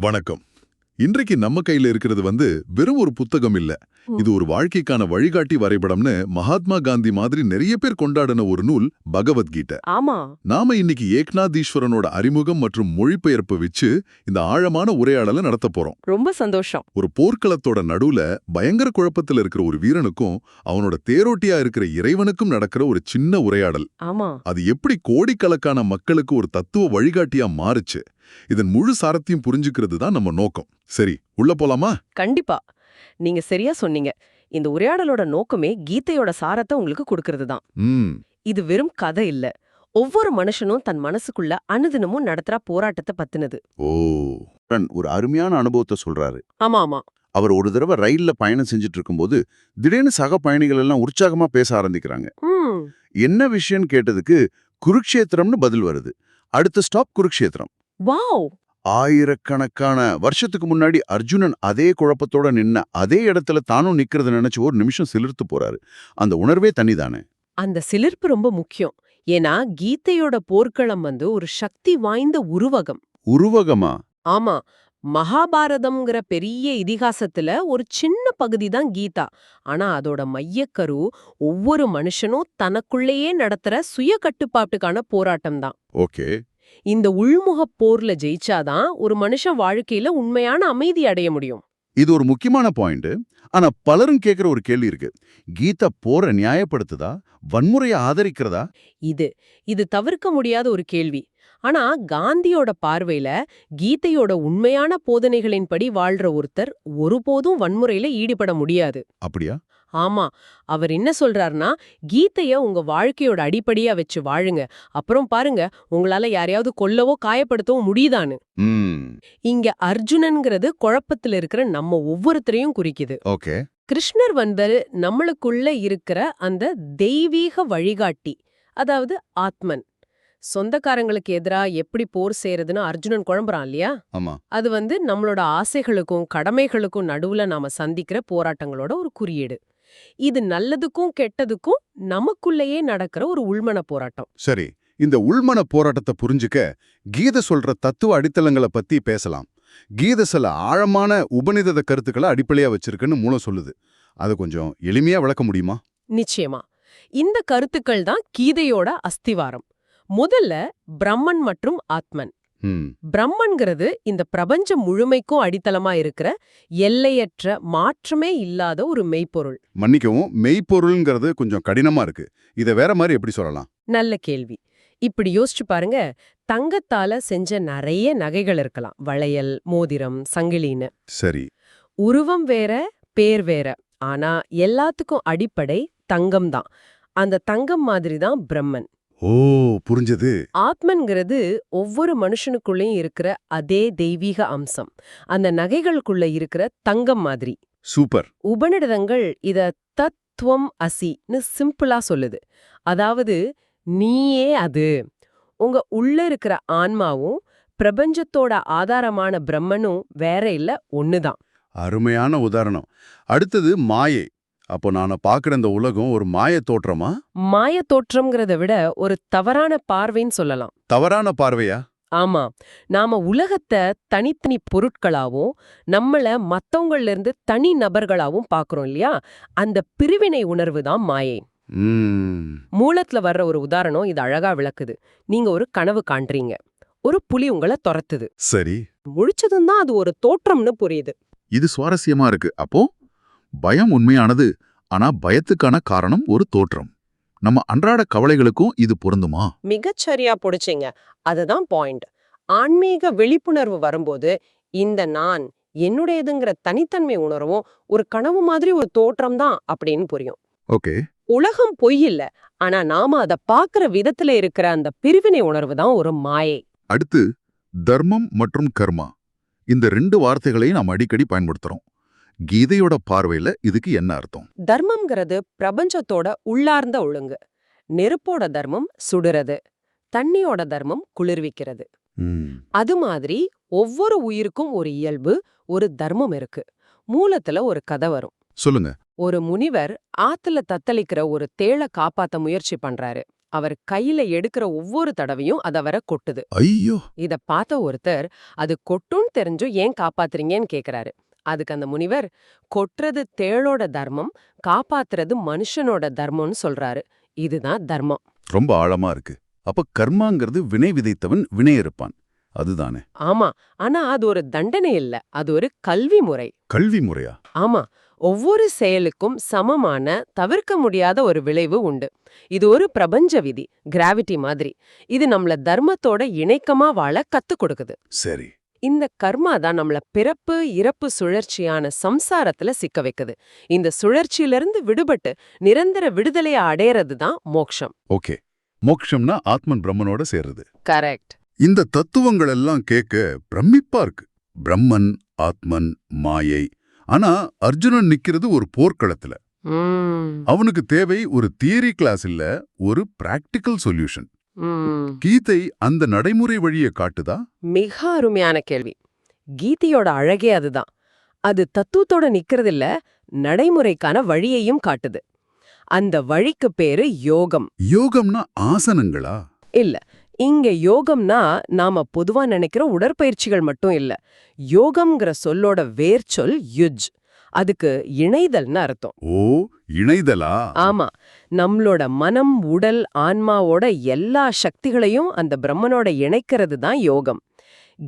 வணக்கம். இன்றைக்கு நம்ம கையில இருக்கிறது வந்து வெறும் ஒரு புத்தகம் இல்ல. இது ஒரு வாழ்க்கைக்கான வழிகாட்டி வரைபடம்னு மகாத்மா காந்தி மாதிரி நிறைய பேர் கொண்டாடின ஒரு நூல் பகவத்கீதை. ஆமா. நாம இன்னைக்கு ஏக்நாதீஸ்வரனோட அறிமுகம் மற்றும் மொழிபெயர்ப்பு வச்சு இந்த ஆழமான உரையாடலை நடத்த போறோம். ரொம்ப சந்தோஷம். ஒரு போர்க்களத்தோட நடுவுல பயங்கர குழப்பத்துல இருக்கிற ஒரு வீரனுக்கும் அவனோட தேரோட்டியா இருக்கிற இறைவனுக்கும் நடக்கிற ஒரு சின்ன உரையாடல். ஆமா. அது எப்படி கோடிக்கணக்கான மக்களுக்கு ஒரு தத்துவ வழிகாட்டியா மாறுச்சு. இதன் முழு சாரத்தையும் புரிஞ்சுக்கிறது தான் நம்ம நோக்கம். சரி உள்ள போலாமா? கண்டிப்பா. நீங்க சரியா சொன்னீங்க. இந்த உரையாடலோட நோக்கமே கீதையோட சாரத்தை உங்களுக்கு கொடுக்கறது தான். இது வெறும் கதை இல்ல. ஒவ்வொரு மனுஷனும் தன் மனசுக்குள்ள அனுதினமும் நடத்துற போராட்டத்தை பத்தினது. ஓ. ஒரு அருமையான அனுபவத்தை சொல்றாரு. ஆமா ஆமா. அவர் ஒரு தடவை ரயில்ல பயணம் செஞ்சுட்டு இருக்கும்போது திடீர்னு சக பயணிகள் எல்லாம் உற்சாகமா பேச ஆரம்பிக்கிறாங்க. என்ன விஷயம்னு கேட்டதுக்கு குருக்ஷேத்திரம்னு பதில் வருது. அடுத்த ஸ்டாப் குருக்ஷேத்திரம். வாவ்! ஆயிரக்கணக்கான வருஷத்துக்கு முன்னாடி அர்ஜுனன் அதே குழப்பத்தோட நின்ன அதே இடத்துல தானும் நிக்கிறத நினைச்சு ஒரு நிமிஷம் சிலிர்த்து போறாரு. அந்த உணர்வே தனிதானே? அந்த சிலிர்ப்பு ரொம்ப முக்கியம். ஏன்னா கீதையோட போர்க்களம் வந்து ஒரு சக்தி வாய்ந்த உருவகம். உருவகமா? ஆமா. மகாபாரதம்ங்கிற பெரிய இதிகாசத்துல ஒரு சின்ன பகுதி தான் கீதா. ஆனா அதோட மையக்கரு ஒவ்வொரு மனுஷனும் தனக்குள்ளேயே நடத்துற சுய கட்டுப்பாட்டுக்கான போராட்டம் தான் ஓகே. இந்த உள்முகப் போர்ல ஜெயிச்சாதான் ஒரு மனுஷன் வாழ்க்கையில உண்மையான அமைதி அடைய முடியும். இது ஒரு முக்கியமான பாயிண்ட் ஆனா பலரும் கேக்குற ஒரு கேள்வி இருக்கு. கீதா போற நியாயப்படுத்துதா? வன்முறையை ஆதரிக்கிறதா? இது இது தவிர்க்க முடியாத ஒரு கேள்வி. ஆனா காந்தியோட பார்வையில கீதையோட உண்மையான போதனைகளின்படி வாழ்ற ஒருத்தர் ஒருபோதும் வன்முறையில ஈடுபட முடியாது. அப்படியா? ஆமா அவர் என்ன சொல்றாருன்னா கீதைய உங்க வாழ்க்கையோட அடிப்படையா வச்சு வாழுங்க. அப்புறம் பாருங்க உங்களால யாரையாவது கொல்லவோ காயப்படுத்தவோ முடியுதான்னு. இங்க அர்ஜுனன்கிறது குழப்பத்துல இருக்கிற நம்ம ஒவ்வொருத்தரையும் குறிக்குது. ஓகே. கிருஷ்ணர் வந்து நம்மளுக்குள்ள இருக்கிற அந்த தெய்வீக வழிகாட்டி அதாவது ஆத்மன். சொந்தக்காரங்களுக்கு எதிரா எப்படி போர் செய்யறதுன்னு அர்ஜுனன் குழம்புறான் இல்லையா? அது வந்து நம்மளோட ஆசைகளுக்கும் கடமைகளுக்கும் நடுவுல நாம சந்திக்கிற போராட்டங்களோட ஒரு குறியீடு. இது நல்லதுக்கும் கெட்டதுக்கும் நமக்குள்ளேயே நடக்கிற ஒரு உள்மன போராட்டம். சரி இந்த உள்மன போராட்டத்தை புரிஞ்சுக்க கீதை சொல்ற தத்துவ அடித்தளங்களை பத்தி பேசலாம். கீதை சில ஆழமான உபநிடத கருத்துக்களை அடிப்படையா வச்சிருக்குன்னு மூலம் சொல்லுது. அதை கொஞ்சம் எளிமையா விளக்க முடியுமா? நிச்சயமா. இந்த கருத்துக்கள் தான் கீதையோட அஸ்திவாரம். முதல்ல பிரம்மன் மற்றும் ஆத்மன். பிரம்மன்கிறது இந்த பிரபஞ்சம் முழுமைக்கும் அடித்தளமா இருக்கிற எல்லையற்ற மாற்றமே இல்லாத ஒரு மெய்ப்பொருள். மன்னிக்கவும் மெய்ப்பொருள்ங்கிறது கொஞ்சம் கடினமா இருக்கு. இதை வேற மாதிரி எப்படி சொல்லலாம்? நல்ல கேள்வி. இப்படி யோசிச்சு பாருங்க தங்கத்தால செஞ்ச நிறைய நகைகள் இருக்கலாம். வளையல் மோதிரம் சங்கிலின்னு. சரி. உருவம் வேற பேர் வேற. ஆனா எல்லாத்துக்கும் அடிப்படை தங்கம் தான் அந்த தங்கம் மாதிரி தான் பிரம்மன். ஓ புரிஞ்சது. ஆத்மன்கிறது ஒவ்வொரு மனுஷனுக்குள்ளேயும் இருக்கிற அதே தெய்வீக அம்சம். அந்த நகைகளுக்குள்ள இருக்கிற தங்கம் மாதிரி. சூப்பர். உபநிடதங்கள் இத தத்துவம் அசின்னு சிம்பிளா சொல்லுது. அதாவது நீயே அது. உங்க உள்ள இருக்கிற ஆன்மாவும் பிரபஞ்சத்தோட ஆதாரமான பிரம்மனும் வேற இல்ல ஒண்ணுதான். அருமையான உதாரணம். அடுத்தது மாயை. அப்போ நான் பார்க்குற இந்த உலகம் ஒரு மாய தோற்றமா? மாய தோற்றம்ங்கிறத விட ஒரு தவறான பார்வைன்னு சொல்லலாம். தவறான பார்வையா? ஆமா. நாம உலகத்தை தனித்தனி பொருட்களாவும் நம்மள மத்தவங்கள்ல இருந்து தனி நபர்களாவும் பாக்குறோம் இல்லையா? அந்த பிரிவினை உணர்வு தான் மாயை. மூலத்துல வர்ற ஒரு உதாரணம் இது அழகா விளக்குது. நீங்க ஒரு கனவு காண்றீங்க. ஒரு புலி உங்களை துரத்துது. சரி. முழிச்சதும் தான் அது ஒரு தோற்றம்னு புரியுது. இது சுவாரஸ்யமா இருக்கு. அப்போ? பயம் உண்மையானது ஆனா பயத்துக்கான காரணம் ஒரு தோற்றம். நம்ம அன்றாட கவலைகளுக்கும் இது பொருந்துமா? மிகச்சரியா புடிச்சிங்க. அதுதான் பாயிண்ட் ஆன்மீக விழிப்புணர்வு வரும்போது இந்த நான் என்னுடையதுங்கிற தனித்தன்மை உணர்வும் ஒரு கனவு மாதிரி ஒரு தோற்றம் தான் அப்படின்னு புரியும். ஓகே. உலகம் பொய் இல்ல ஆனா நாம அத பாக்குற விதத்துல இருக்கிற அந்த பிரிவினை உணர்வு தான் ஒரு மாயை. அடுத்து தர்மம் மற்றும் கர்மா. இந்த ரெண்டு வார்த்தைகளையும் நாம் அடிக்கடி பயன்படுத்துறோம். கீதையோட பார்வையில இதுக்கு என்ன அர்த்தம்? தர்மம்ங்கிறது பிரபஞ்சத்தோட உள்ளார்ந்த ஒழுங்கு. நெருப்போட தர்மம் சுடுறது. தண்ணியோட தர்மம் குளிர்விக்கிறது. அது மாதிரி ஒவ்வொரு உயிருக்கும் ஒரு இயல்பு ஒரு தர்மம் இருக்கு. மூலத்துல ஒரு கதை வரும். சொல்லுங்க. ஒரு முனிவர் ஆத்துல தத்தளிக்கிற ஒரு தேள காப்பாத்த முயற்சி பண்றாரு. அவர் கையில எடுக்கிற ஒவ்வொரு தடவையும் அது அவரை கொட்டுது. ஐயோ! இத பார்த்த ஒருத்தர் அது கொட்டுன்னு தெரிஞ்சும் ஏன் காப்பாத்துறீங்கன்னு கேக்குறாரு. அதுக்கு அந்த முனிவர் கொட்டுறது தேளோட தர்மம் காப்பாத்துறது மனுஷனோட தர்மம்னு சொல்றாரு. இதுதான் தர்மம். ரொம்ப ஆழமா இருக்கு. அப்ப கர்மாங்கிறது வினை விதைத்தவன் வினை இருப்பான் அதுதானே? ஆமா. ஆனா அது ஒரு தண்டனை இல்ல. அது ஒரு கல்வி முறை. கல்வி முறையா? ஆமா. ஒவ்வொரு செயலுக்கும் சமமான தவிர்க்க முடியாத ஒரு விளைவு உண்டு. இது ஒரு பிரபஞ்ச விதி கிராவிட்டி மாதிரி. இது நம்மள தர்மத்தோட இணைக்கமா வாழ கத்துக் கொடுக்குது. சரி. இந்த கர்மா தான் நம்மள பிறப்பு இறப்பு சுழற்சியான சம்சாரத்துல சிக்க வைக்குது. இந்த சுழற்சியிலிருந்து விடுபட்டு நிரந்தர விடுதலையை அடையறது தான் மோக்ஷம். ஓகே. மோக்ஷம்னா ஆத்மன் பிரம்மனோட சேர்றது. கரெக்ட். இந்த தத்துவங்கள் எல்லாம் கேட்க பிரமிப்பா இருக்கு. பிரம்மன் ஆத்மன் மாயை. ஆனா அர்ஜுனன் நிக்கிறது ஒரு போர்க்களத்துல. அவனுக்கு தேவை ஒரு தியரி கிளாஸ் இல்ல ஒரு பிராக்டிக்கல் சொல்யூஷன். கீதை அந்த நடைமுறை வழியை காட்டுதா? மிக அருமையான கேள்வி. கீதையோட அழகே அதுதான். அது தத்துவத்தோட நிக்கிறதில்ல நடைமுறைக்கான வழியையும் காட்டுது. அந்த வழிக்கு பேரு யோகம். யோகம்னா ஆசனங்களா? இல்ல இங்க யோகம்னா நாம பொதுவா நினைக்கிற உடற்பயிற்சிகள் மட்டும் இல்ல. யோகம்ங்கிற சொல்லோட வேர்ச்சொல் யுஜ். அதுக்கு இணைதல்னு அர்த்தம். ஓ இணைதலா? ஆமா. நம்மளோட மனம் உடல் ஆன்மாவோட எல்லா சக்திகளையும் அந்த பிரம்மனோட இணைக்கிறது தான் யோகம்.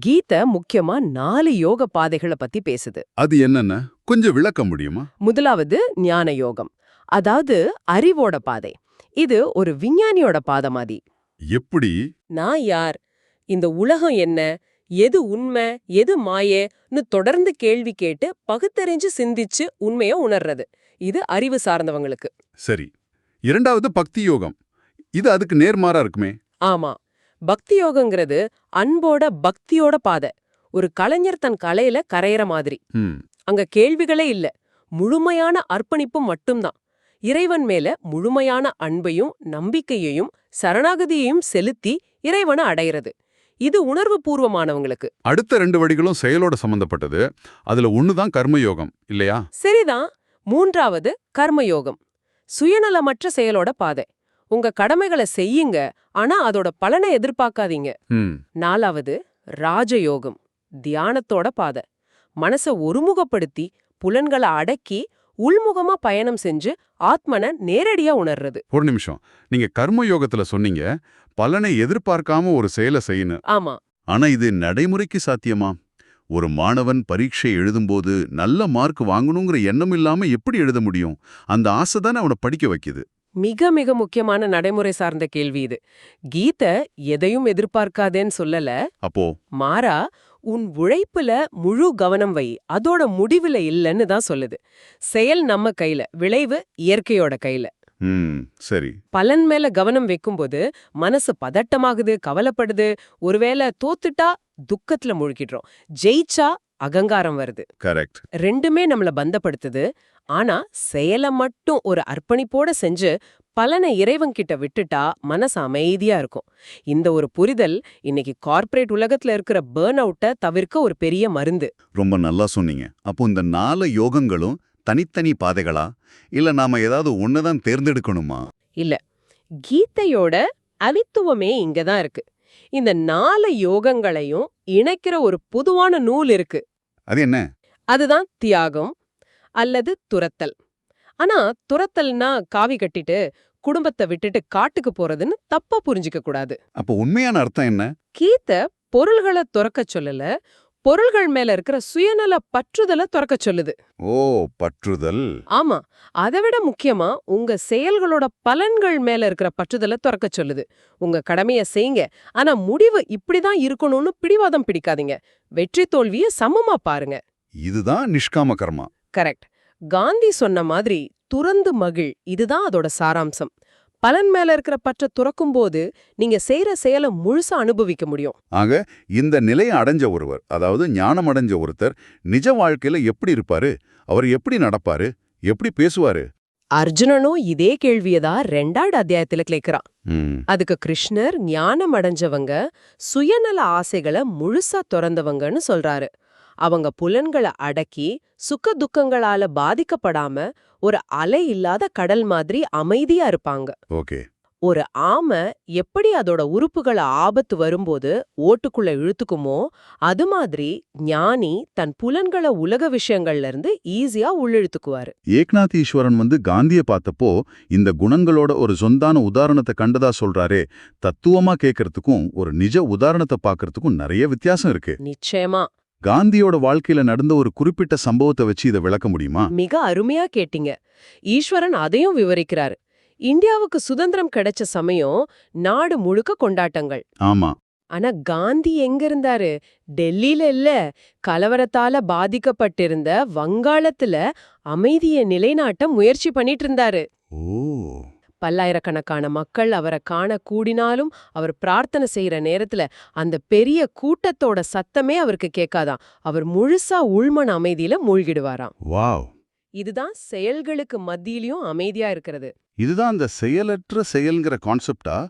கீதை முக்கியமா நாலு யோக பாதைகளை பத்தி பேசுது. அது என்னென்ன? கொஞ்சம் விளக்க முடியுமா? முதலாவது ஞான யோகம். அதாவது அறிவோட பாதை. இது ஒரு விஞ்ஞானியோட பாதை மாதிரி. எப்படி? நான் யார்? இந்த உலகம் என்ன? எது உண்மை? எது மாயேன்னு தொடர்ந்து கேள்வி கேட்டு பகுத்தறிஞ்சு சிந்திச்சு உண்மைய உணர்றது. இது அறிவு சார்ந்தவங்களுக்கு. சரி. இரண்டாவது பக்தி யோகம். இது அதுக்கு நேர்மாறா இருக்குமே? ஆமா. பக்தி யோகங்கிறது அன்போட பக்தியோட பாதை. ஒரு கலைஞர் தன் கலையில கரையிற மாதிரி. அங்க கேள்விகளே இல்ல. முழுமையான அர்ப்பணிப்பு மட்டும்தான். இறைவன் மேல முழுமையான அன்பையும் நம்பிக்கையையும் சரணாகதியையும் செலுத்தி இறைவனை அடையிறது. இது உணர்வு பூர்வமானவங்களுக்கு. அடுத்த ரெண்டு வழிகளும் செயலோட சம்பந்தப்பட்டது. அதுல ஒண்ணுதான் கர்மயோகம் இல்லையா? சரிதான். மூன்றாவது கர்மயோகம். சுயநலமற்ற செயலோட பாதை. உங்க கடமைகளை செய்யுங்க ஆனா அதோட பலனை எதிர்பார்க்காதீங்க. நாலாவது ராஜயோகம் தியானத்தோட பாதை. மனச ஒருமுகப்படுத்தி புலன்களை அடக்கி உள்முகமா பயணம் செஞ்சு ஆத்மனை நேரடியா உணர்றது. ஒரு நிமிஷம். நீங்க கர்மயோகத்துல சொன்னீங்க பலனை எதிர்பார்க்காம ஒரு செயலை செய்யணும். ஆமா. ஆனா இது நடைமுறைக்கு சாத்தியமா? ஒரு மாணவன் பரீட்சை எழுதும்போது நல்ல மார்க் வாங்கணுங்கிற எண்ணம் இல்லாம எப்படி எழுத முடியும்? அந்த ஆசை தானே அவனை படிக்க வைக்குது. மிக மிக முக்கியமான நடைமுறை சார்ந்த கேள்வி இது. கீதை எதையும் எதிர்பார்க்காதேன்னு சொல்லல. அப்போ? மாறா உன் உழைப்புல முழு கவனம் வை. அதோட முடிவுல இல்லைன்னு தான் சொல்லுது. செயல் நம்ம கையில விளைவு இயற்கையோட கையில. சரி. பலன் மேல கவனம் வைக்கும்போது மனசு பதட்டமாகுது கவலைப்படுது. ஒருவேளை தோத்துட்டா துக்கத்துல முழுகிடுறோம். ஜெயிச்சா அகங்காரம் வருது. கரெக்ட். ரெண்டுமே நம்மள பந்தப்படுத்துது. ஆனா செயலை மட்டும் ஒரு அர்ப்பணிப்போட செஞ்சு பலனை இறைவன் கிட்ட விட்டுட்டா மனசு அமைதியா இருக்கும். இந்த ஒரு புரிதல் இன்னைக்கு கார்ப்பரேட் உலகத்துல இருக்கிற பேர்ன் அவுட்டை தவிர்க்க ஒரு பெரிய மருந்து. ரொம்ப நல்லா சொன்னீங்க. அப்போ இந்த நாலு யோகங்களும் தனித்தனி பாதைகளா? இல்ல நாம ஏதாவது ஒண்ணுதான் தேர்ந்தெடுக்கணுமா? இல்ல. கீதையோட அவித்துவமே இங்க தான் இருக்கு. இந்த நாலு யோகங்களையும் இணைக்கிற ஒரு பொதுவான நூல் இருக்கு. அது என்ன? அதுதான் தியாகம் அல்லது துரத்தல். ஆனா துரத்தல்னா காவி கட்டிட்டு குடும்பத்தை விட்டுட்டு காட்டுக்கு போறதுன்னு தப்பா புரிஞ்சுக்க கூடாது. அப்போ உண்மையான அர்த்தம் என்ன? கீதை பொருள்களை துறக்கச் சொல்லல பொருள்கள் மேல இருக்கிற சுயநல பற்றுதலை துறக்கச் சொல்லுது. ஓ பற்றுதல். ஆமா அதை விட முக்கியமா உங்க செயல்களோட பலன்கள் மேல இருக்கிற பற்றுதலை துறக்கச் சொல்லுது. உங்க கடமைய செய்யுங்க ஆனா முடிவு இப்படிதான் இருக்கணும்னு பிடிவாதம் பிடிக்காதீங்க. வெற்றி தோல்விய சமமா பாருங்க. இதுதான் நிஷ்காம கர்மா. கரெக்ட். காந்தி சொன்ன மாதிரி துறந்து மகிழ் இதுதான் அதோட சாராம்சம். பலன் மேல இருக்கிற பற்ற துறக்கும் போது நீங்க செய்யற செயலை முழுசா அனுபவிக்க முடியும். ஆக இந்த நிலையை அடைஞ்ச ஒருவர் அதாவது ஞானம் அடைஞ்ச ஒருத்தர் நிஜ வாழ்க்கையில எப்படி இருப்பாரு? அவர் எப்படி நடப்பாரு? எப்படி பேசுவாரு? அர்ஜுனனும் இதே கேள்வியதான் ரெண்டாவது அத்தியாயத்துல கேட்கிறான். அதுக்கு கிருஷ்ணர் ஞானம் அடைஞ்சவங்க சுயநல ஆசைகளை முழுசா துறந்தவங்கன்னு சொல்றாரு. அவங்க புலன்களை அடக்கி சுக்க துக்கங்களால பாதிக்கப்படாம ஒரு அலை இல்லாத கடல் மாதிரி அமைதியா இருப்பாங்க. ஓகே. ஒரு ஆமை எப்படி அதோட உறுப்புகளை ஆபத்து வரும்போது ஓட்டுக்குள்ள இழுத்துக்குமோ அது மாதிரி ஞானி தன் புலன்களை உலக விஷயங்கள்ல இருந்து ஈஸியா உள்ளிழுத்துக்குவாரு. ஏக்நாத் ஈஸ்வரன் வந்து காந்திய பார்த்தப்போ இந்த குணங்களோட ஒரு சொந்தான உதாரணத்தை கண்டதா சொல்றாரே தத்துவமா கேட்கறதுக்கும் ஒரு நிஜ உதாரணத்தை பார்க்கறதுக்கும் நிறைய வித்தியாசம் இருக்கு. நிச்சயமா. காந்தியோட வாழ்க்கையில நடந்த ஒரு குறிப்பிட்ட சம்பவத்தை வச்சு இதை விளக்க முடியுமா? மிக அருமையா கேட்டீங்க. ஈஸ்வரன் அதையும் விவரிக்கிறாரு. இந்தியாவுக்கு சுதந்திரம் கிடைச்ச சமயம் நாடு முழுக்க கொண்டாட்டங்கள். ஆமா. ஆனா காந்தி எங்க இருந்தாரு? டெல்லியில இல்ல. கலவரத்தால பாதிக்கப்பட்டிருந்த வங்காளத்துல அமைதியை நிலைநாட்ட முயற்சி பண்ணிட்டு இருந்தாரு. ஓ. பல்லாயிரக்கணக்கான மக்கள் அவரை காண கூடினாலும் அவர் பிரார்த்தனை செய்யற நேரத்துல அந்த பெரிய கூட்டத்தோட சத்தமே அவருக்கு கேட்காதாம். அவர் முழுசா உள்மன அமைதியில மூழ்கிடுவாராம். வாவ். இதுதான் செயல்களுக்கு மத்தியிலயும் அமைதியா இருக்கிறது. இதுதான் அந்த செயலற்ற செயல்ங்கிற கான்செப்டா?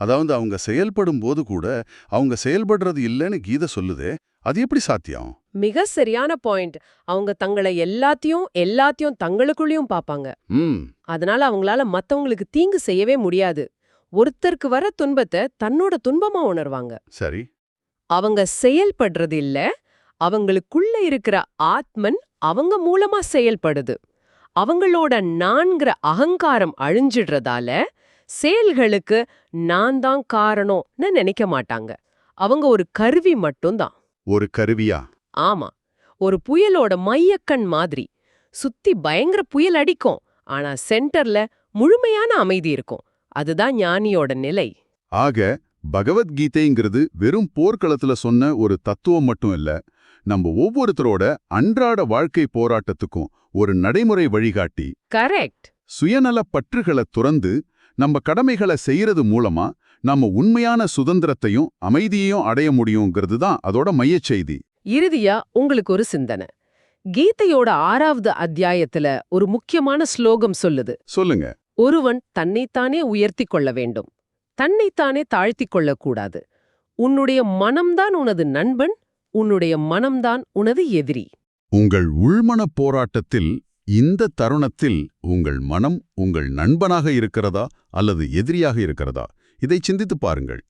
அதாவது அவங்க செயல்படும் போது கூட அவங்க செயல்படுறது இல்லைன்னு கீதை சொல்லுதே அது எப்படி சாத்தியம்? மிக சரியான பாயிண்ட் அவங்க தங்களை எல்லாத்தையும் எல்லாத்தையும் தங்களுக்குள்ளேயும் பாப்பாங்க ம். அதனால அவங்களால மத்தவங்களுக்கு தீங்கு செய்யவே முடியாது. ஒருத்தருக்கு வர துன்பத்தை தன்னோட துன்பமா உணர்வாங்க. சரி. அவங்க செயல்படுறது இல்ல அவங்களுக்குள்ள இருக்கிற ஆத்மன் அவங்க மூலமா செயல்படுது. அவங்களோட நான்கிற அகங்காரம் அழிஞ்சிடுறதால செயல்களுக்கு நான் தான் காரணம்னு நினைக்க மாட்டாங்க. அவங்க ஒரு கருவி மட்டும்தான். ஒரு கருவியா? ஆமா ஒரு புயலோட மையக்கண் மாதிரி. சுத்தி பயங்கர புயல் அடிக்கும் ஆனா சென்டர்ல முழுமையான அமைதி இருக்கும். அதுதான் ஞானியோட நிலை. ஆக பகவத்கீதைங்கிறது வெறும் போர்க்களத்துல சொன்ன ஒரு தத்துவம் மட்டும் இல்ல நம்ம ஒவ்வொருத்தரோட அன்றாட வாழ்க்கை போராட்டத்துக்கும் ஒரு நடைமுறை வழிகாட்டி. கரெக்ட். சுயநலப் பற்றுகளை துறந்து நம்ம கடமைகளை செய்யறது மூலமா நம்ம உண்மையான சுதந்திரத்தையும் அமைதியையும் அடைய முடியுங்கிறது தான் அதோட மையச் செய்தி. இறுதியா உங்களுக்கு ஒரு சிந்தனை. கீதையோட ஆறாவது அத்தியாயத்துல ஒரு முக்கியமான ஸ்லோகம் சொல்லுது. சொல்லுங்க. ஒருவன் தன்னைத்தானே உயர்த்தி கொள்ள வேண்டும். தன்னைத்தானே தாழ்த்திக் கொள்ளக்கூடாது. உன்னுடைய மனம்தான் உனது நண்பன் உன்னுடைய மனம்தான் உனது எதிரி. உங்கள் உள்மனப் போராட்டத்தில் இந்த தருணத்தில் உங்கள் மனம் உங்கள் நண்பனாக இருக்கிறதா அல்லது எதிரியாக இருக்கிறதா? இதை சிந்தித்துப் பாருங்கள்.